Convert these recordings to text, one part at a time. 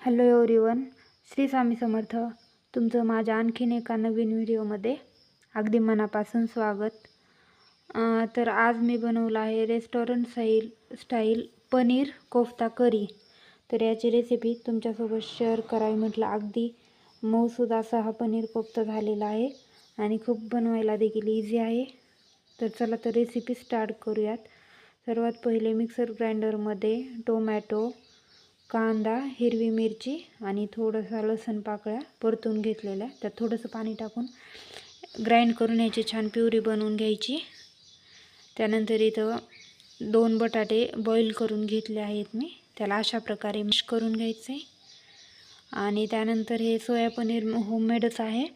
Hello everyone Shri Swami Samarth. तुमचं माझ्या आणखीन एका नवीन व्हिडिओमध्ये अगदी मनापासून स्वागत. तर आज मी बनवलं आहे restaurant style style paneer kofta curry. तर याची रेसिपी तुमच्यासोबत शेअर करावी म्हटलं. अगदी मऊसूद असा हा पनीर कोफ्ता झालेला आहे आणि खूप बनवायला देखील इझी आहे. तर चला तर रेसिपी स्टार्ट करूयात. सर्वात पहिले मिक्सर ग्राइंडरमध्ये टोमॅटो कांदा हिरवी मिरची आणि थोडंसं लसण पाकळ्या परतून घेतलेल्या त्यात थोडंसं पाणी टाकून ग्राइंड करून याची छान प्युरी बनवून घ्यायची. त्यानंतर इथं दोन बटाटे बॉईल करून घेतले आहेत मी. त्याला अशा प्रकारे मिक्स करून घ्यायचे. आणि त्यानंतर हे सोया पनीर होममेडच आहे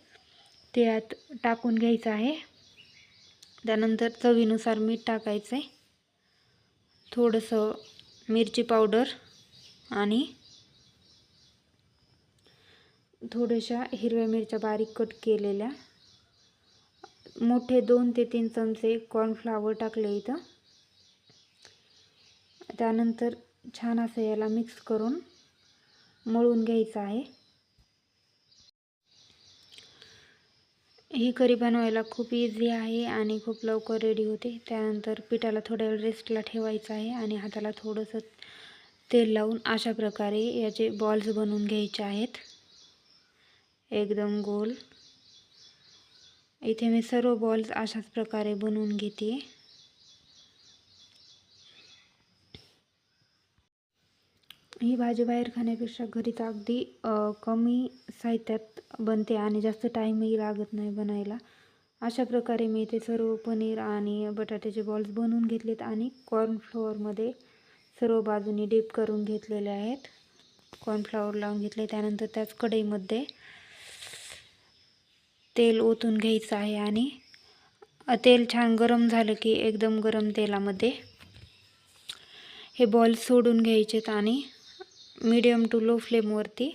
ते यात टाकून घ्यायचं आहे. त्यानंतर चवीनुसार मीठ टाकायचं आहे थोडंसं मिरची पावडर आणि थोड्याशा हिरव्या मिरच्या बारीक कट केलेल्या. मोठे दोन ते तीन चमचे कॉर्नफ्लावर टाकले इथं. त्यानंतर छान असं याला मिक्स करून मळून घ्यायचं आहे. ही करी बनवायला खूप इझी आहे आणि खूप लवकर रेडी होते. त्यानंतर पिठाला थोड्या वेळ रेस्टला ठेवायचं आहे आणि हाताला थोडंसं तेल लावून अशा प्रकारे याचे बॉल्स बनवून घ्यायचे आहेत. एकदम गोल. इथे मी सर्व बॉल्स अशाच प्रकारे बनवून घेते. ही भाजी बाहेर खाण्यापेक्षा घरीच अगदी कमी साहित्यात बनते आणि जास्त टाईमही लागत नाही बनायला. अशा प्रकारे मी इथे सर्व पनीर आणि बटाट्याचे बॉल्स बनवून घेतलेत आणि कॉर्नफ्लोअरमध्ये सर्व बाजूनी डीप करून घेतलेले आहेत. कॉर्नफ्लॉवर लावून घेतले. त्यानंतर त्याच कढईमध्ये तेल ओतून घ्यायचं आहे आणि तेल छान गरम झालं की एकदम गरम तेलामध्ये हे बॉल सोडून घ्यायचेत आणि मीडियम टू लो फ्लेमवरती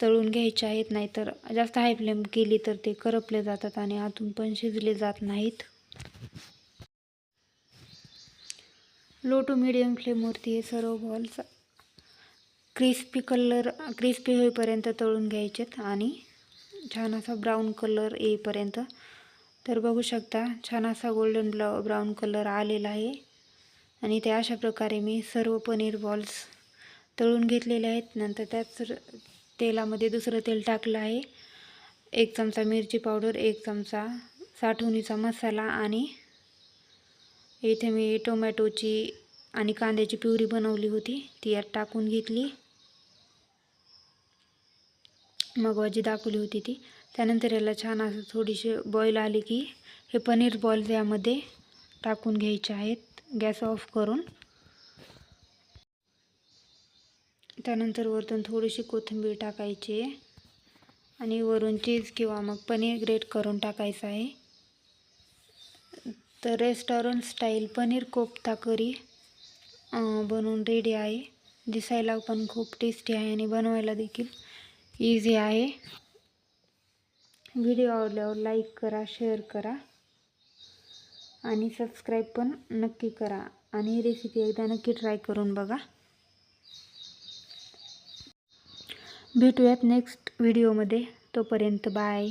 तळून घ्यायचे आहेत. नाहीतर जास्त हाय फ्लेम केली तर ते करपले जातात आणि आतून पण शिजले जात नाहीत. लो टू मिडियम फ्लेमवरती हे सर्व बॉल्स क्रिस्पी कलर क्रिस्पी होईपर्यंत तळून घ्यायचेत आणि छान असा ब्राऊन कलर येईपर्यंत. तर बघू शकता छान असा गोल्डन ब्लाउ ब्राऊन कलर आलेला आहे. आणि ते अशा प्रकारे मी सर्व पनीर बॉल्स तळून घेतलेले आहेत. नंतर त्याच तेलामध्ये दुसरं तेल टाकलं आहे. एक चमचा मिरची पावडर एक चमचा साठवणीचा मसाला आणि इथे मी टोमॅटोची आणि कांद्याची प्युरी बनवली होती. ती यात टाकून घेतली. मग भाजी दाखवली होती ती. त्यानंतर याला छान असं थोडीशी बॉईल आली की हे पनीर बॉल्स यामध्ये टाकून घ्यायचे आहेत. गॅस ऑफ करून. त्यानंतर वरतून थोडीशी कोथिंबीर टाकायची. आहे आणि वरून चीज किंवा मग पनीर ग्रेट करून टाकायचं आहे. तर restaurant style paneer kofta curry बनवून रेडी आहे. दिसायला पण खूप टेस्टी आहे आणि बनवायला देखील इझी आहे. व्हिडिओ आवडल्यावर लाईक करा शेअर करा आणि सबस्क्राईब पण नक्की करा आणि ही रेसिपी एकदा नक्की ट्राय करून बघा. भेटूयात नेक्स्ट व्हिडिओमध्ये तोपर्यंत बाय